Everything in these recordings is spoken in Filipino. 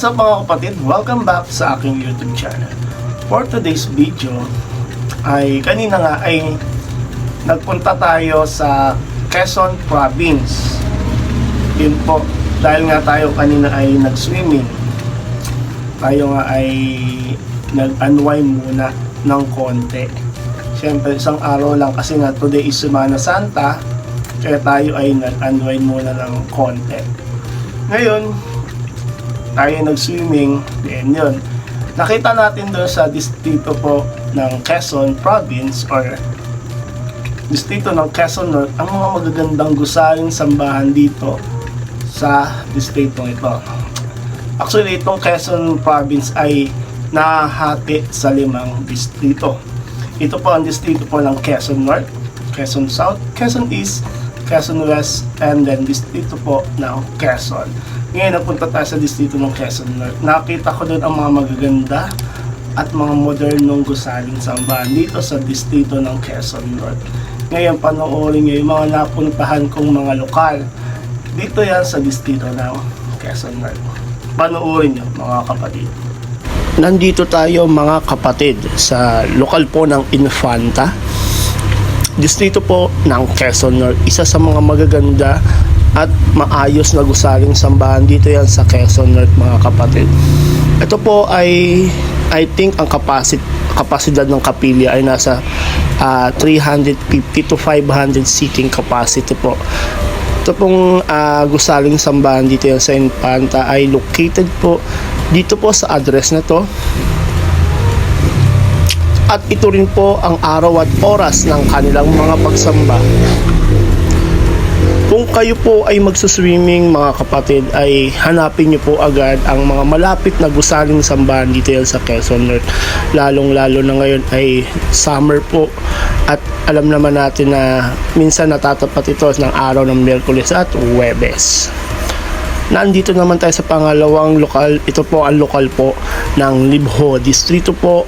What's up mga kapatid? Welcome back sa aking YouTube channel. For today's video ay kanina nga ay nagpunta tayo sa Quezon Province. Yun po, dahil nga tayo kanina ay nag-swimming. Tayo nga ay nag-unwind muna ng konti. Siyempre, isang araw lang kasi nga today is Semana Santa kaya tayo ay nag-unwind muna ng konti. Ngayon, tayo nag-swimming, then yun. Nakita natin doon sa distrito po ng Quezon Province or distrito ng Quezon North ang mga magagandang gusaling sambahan dito sa distrito ito. Actually, itong Quezon Province ay nahati sa limang distrito. Ito po ang distrito po ng Quezon North, Quezon South, Quezon East, Quezon West, and then distrito po ng Quezon. Ngayon, napunta tayo sa distrito ng Quezon North. Nakita ko doon ang mga magaganda at mga modernong gusaling sambahan dito sa distrito ng Quezon North. Ngayon, panoorin nyo yung mga napuntahan kong mga lokal. Dito yan sa distrito ng Quezon North. Panoorin nyo, mga kapatid. Nandito tayo mga kapatid sa lokal po ng Infanta. Distrito po ng Quezon North. Isa sa mga magaganda at maayos na gusaling sambahan dito yan sa Quezon North mga kapatid. Ito po ay I think ang capacity kapasidad ng kapilya ay nasa ah, 350 to 500 seating capacity po. Ito pong ah, gusaling sambahan dito yan sa Infanta ay located po dito po sa address na to. At ito rin po ang araw at oras ng kanilang mga pagsamba. Kung kayo po ay magsuswimming mga kapatid ay hanapin niyo po agad ang mga malapit na gusaling sambahan dito sa Quezon North. Lalong lalo na ngayon ay summer po at alam naman natin na minsan natatapat ito ng araw ng Miyerkules at Huwebes. Nandito naman tayo sa pangalawang lokal. Ito po ang lokal po ng Libho, distrito po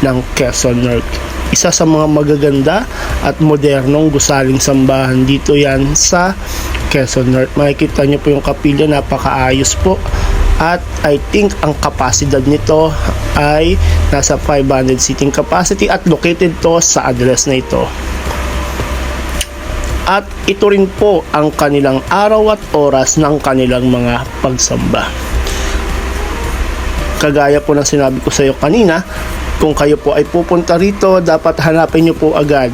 ng Quezon North. Isa sa mga magaganda at modernong gusaling sambahan dito yan sa Quezon North. Makikita nyo po yung kapilya, napakaayos po. At I think ang kapasidad nito ay nasa 500 seating capacity at located to sa address na ito. At ito rin po ang kanilang araw at oras ng kanilang mga pagsamba. Kagaya po ng sinabi ko sa iyo kanina, kung kayo po ay pupunta rito, dapat hanapin nyo po agad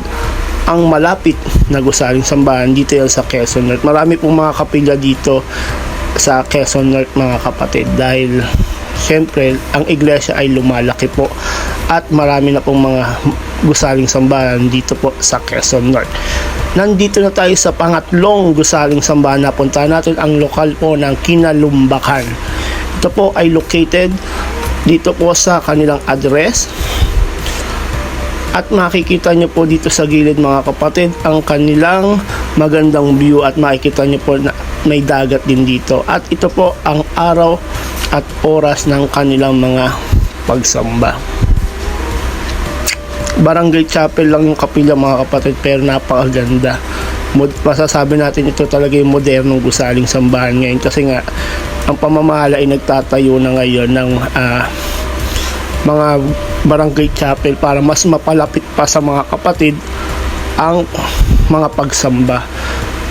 ang malapit na gusaling sambahan dito yan sa Quezon North. Marami pong mga kapilya dito sa Quezon North mga kapatid dahil syempre ang iglesia ay lumalaki po at marami na pong mga gusaling sambahan dito po sa Quezon North. Nandito na tayo sa pangatlong gusaling sambahan na punta natin ang lokal po ng Kinalumbakan. Ito po ay located dito po sa kanilang address. At makikita nyo po dito sa gilid mga kapatid ang kanilang magandang view at makikita nyo po na may dagat din dito. At ito po ang araw at oras ng kanilang mga pagsamba barangay chapel lang yung kapilya mga kapatid pero napakaganda Mod, masasabi natin ito talaga yung modernong gusaling sambahan ngayon kasi nga ang pamamahala ay nagtatayo na ngayon ng ah, mga barangay chapel para mas mapalapit pa sa mga kapatid ang mga pagsamba.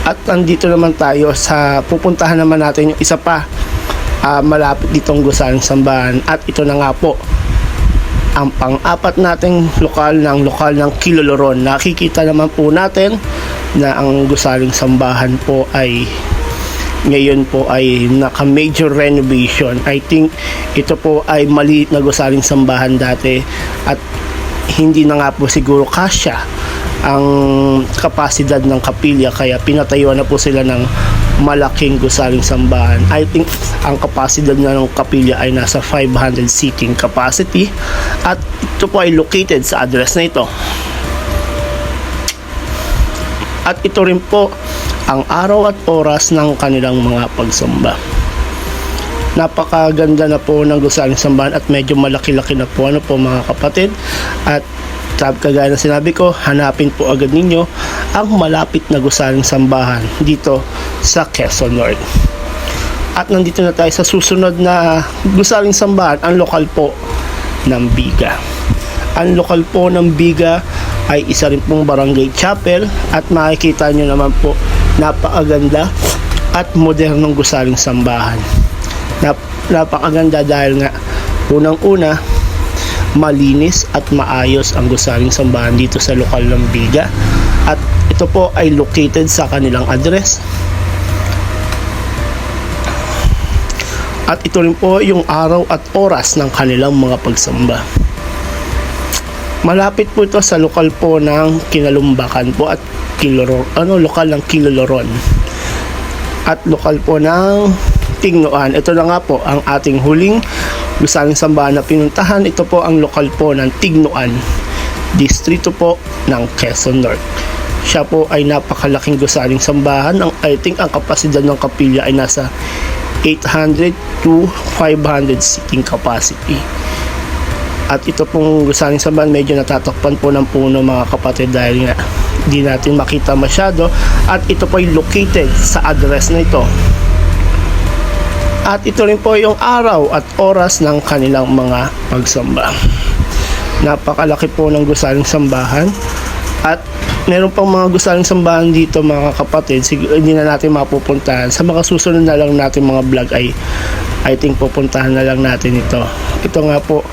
At andito naman tayo sa pupuntahan naman natin yung isa pa ah, malapit ditong gusaling sambahan at ito na nga po ang pang-apat nating lokal ng lokal ng Kiloloron. Nakikita naman po natin na ang gusaling sambahan po ay ngayon po ay naka major renovation. I think ito po ay maliit na gusaling sambahan dati at hindi na nga po siguro kasya ang kapasidad ng kapilya kaya pinatayuan na po sila ng malaking gusaling sambahan. I think ang kapasidad na ng kapilya ay nasa 500 seating capacity at ito po ay located sa address na ito. At ito rin po ang araw at oras ng kanilang mga pagsamba. Napakaganda na po ng gusaling sambahan at medyo malaki-laki na po ano po mga kapatid. At kagaya na sinabi ko, hanapin po agad ninyo ang malapit na gusaling sambahan dito sa Quezon North. At nandito na tayo sa susunod na gusaling sambahan, ang lokal po ng Biga. Ang lokal po ng Biga ay isa rin pong barangay chapel at makikita nyo naman po napakaganda at modernong gusaling sambahan. Nap- napakaganda dahil nga unang-una malinis at maayos ang gusaling sambahan dito sa lokal ng Biga at ito po ay located sa kanilang address at ito rin po yung araw at oras ng kanilang mga pagsamba malapit po ito sa lokal po ng Kinalumbakan po at Kiloro, ano, lokal ng Kiloloron at lokal po ng Tignoan. Ito na nga po ang ating huling gusaling sambahan na pinuntahan. Ito po ang lokal po ng Tignoan, distrito po ng Quezon North. Siya po ay napakalaking gusaling sambahan. Ang, I think ang kapasidad ng kapilya ay nasa 800 to 500 seating capacity. At ito pong gusaling sambahan medyo natatakpan po ng puno mga kapatid dahil nga di natin makita masyado at ito po ay located sa address na ito at ito rin po yung araw at oras ng kanilang mga pagsamba. Napakalaki po ng gusaling sambahan at meron pang mga gusaling sambahan dito mga kapatid. Siguro hindi na natin mapupuntahan. Sa mga susunod na lang natin mga vlog ay I think pupuntahan na lang natin ito. Ito nga po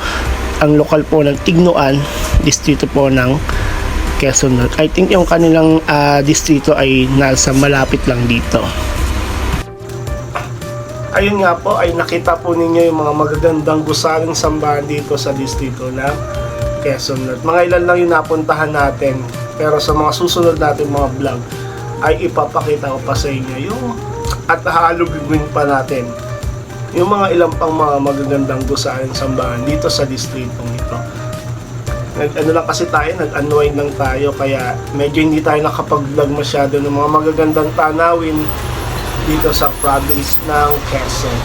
ang lokal po ng Tignoan distrito po ng Quezon North. I think yung kanilang ah, distrito ay nasa malapit lang dito. Ayun nga po ay nakita po ninyo yung mga magagandang gusaling sambahan dito sa distrito ng Quezon North. Mga ilan lang yung napuntahan natin pero sa mga susunod natin mga vlog ay ipapakita ko pa sa inyo yung at hahalugin pa natin yung mga ilang pang mga magagandang gusaling sambahan dito sa distritong ito. Nag, ano lang kasi tayo, nag-unwind lang tayo kaya medyo hindi tayo nakapag-vlog masyado ng mga magagandang tanawin dito sa province ng Quezon.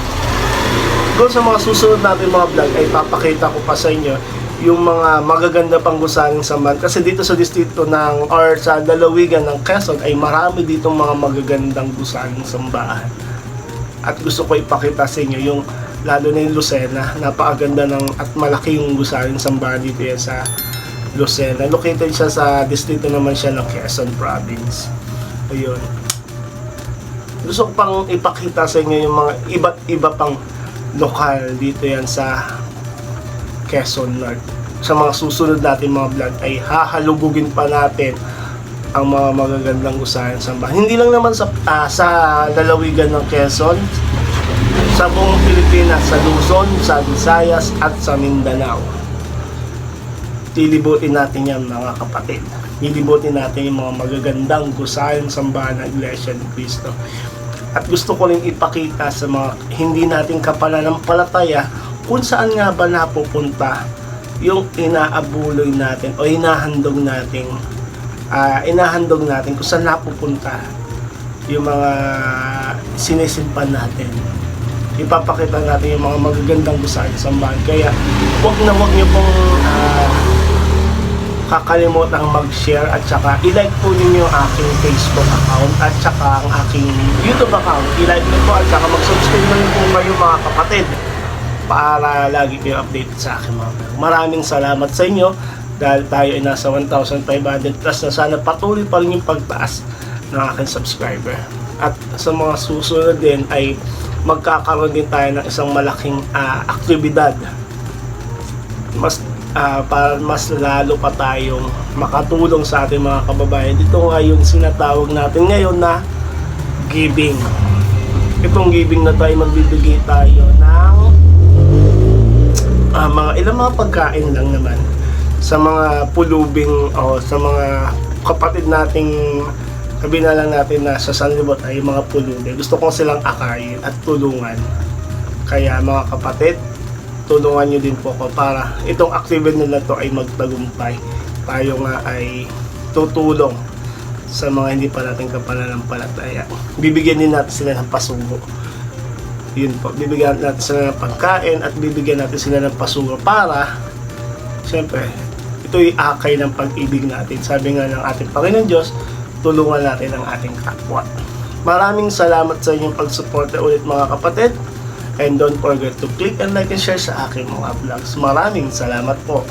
Kung sa mga susunod natin mga vlog ay papakita ko pa sa inyo yung mga magaganda pang gusaling sambahan kasi dito sa distrito ng or sa lalawigan ng Quezon ay marami dito mga magagandang gusaling sambahan. At gusto ko ipakita sa inyo yung lalo na yung Lucena, napakaganda ng at malaki yung gusaling sambahan dito yan sa Lucena. Located siya sa distrito naman siya ng Quezon Province. Ayun gusto ko pang ipakita sa inyo yung mga iba't iba pang lokal dito yan sa Quezon North. Sa mga susunod natin mga vlog ay hahalugugin pa natin ang mga magagandang usahan sa bahay. Hindi lang naman sa, ah, sa lalawigan ng Quezon, sa buong Pilipinas, sa Luzon, sa Visayas at sa Mindanao. Tilibutin natin yan mga kapatid. Tilibutin natin yung mga magagandang gusahan sambahan ng Iglesia ni Cristo. At gusto ko rin ipakita sa mga hindi nating kapananampalataya kung saan nga ba napupunta yung inaabuloy natin o inahandog natin ah inahandog natin kung saan napupunta yung mga sinisimpan natin. Ipapakita natin yung mga magagandang gusahan sa sambahan. Kaya huwag na huwag niyo pong ah, kakalimutan mag-share at saka i-like po ninyo aking Facebook account at saka ang aking YouTube account. I-like niyo po at saka mag-subscribe rin po mga kapatid para lagi kayo update sa akin mga vlog. Maraming salamat sa inyo dahil tayo ay nasa 1,500 plus na sana patuloy pa rin yung pagtaas ng aking subscriber. At sa mga susunod din ay magkakaroon din tayo ng isang malaking ah, aktibidad mas ah, para mas lalo pa tayong makatulong sa ating mga kababayan. Dito nga yung sinatawag natin ngayon na giving. Itong giving na tayo magbibigay tayo ng ah, mga ilang mga pagkain lang naman sa mga pulubing o sa mga kapatid nating sabi na lang natin na sa sanlibot ay mga pulubi. Gusto ko silang akayin at tulungan. Kaya mga kapatid, tulungan nyo din po ako para itong activity nila to ay magtagumpay. Tayo nga ay tutulong sa mga hindi pa natin kapananampalataya. Bibigyan din natin sila ng pasugo. Yun po, bibigyan natin sila ng pagkain at bibigyan natin sila ng pasugo para Siyempre, ito'y akay ng pag-ibig natin. Sabi nga ng ating Panginoon Diyos, tulungan natin ang ating kapwa. Maraming salamat sa inyong pagsuporta ulit mga kapatid. And don't forget to click and like and share sa aking mga vlogs. Maraming salamat po.